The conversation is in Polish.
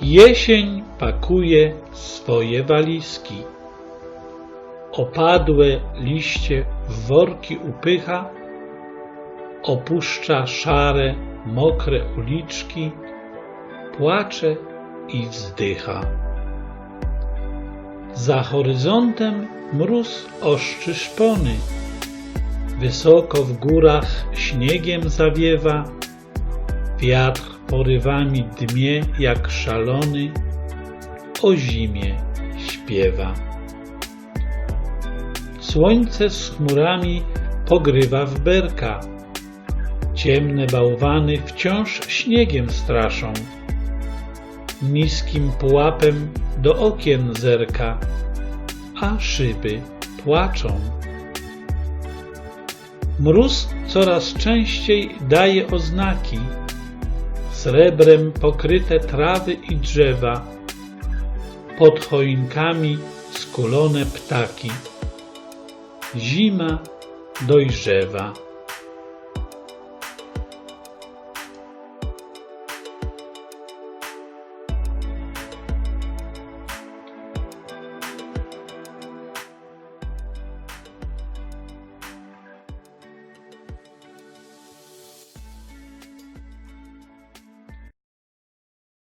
Jesień pakuje swoje walizki. Opadłe liście w worki upycha, opuszcza szare, mokre uliczki, płacze i wzdycha. Za horyzontem mróz oszczy szpony, wysoko w górach śniegiem zawiewa, wiatr porywami dmie jak szalony, o zimie śpiewa. Słońce z chmurami pogrywa w berka, ciemne bałwany wciąż śniegiem straszą, niskim pułapem do okien zerka, a szyby płaczą. Mróz coraz częściej daje oznaki, srebrem pokryte trawy i drzewa, pod choinkami skulone ptaki. Zima dojrzewa.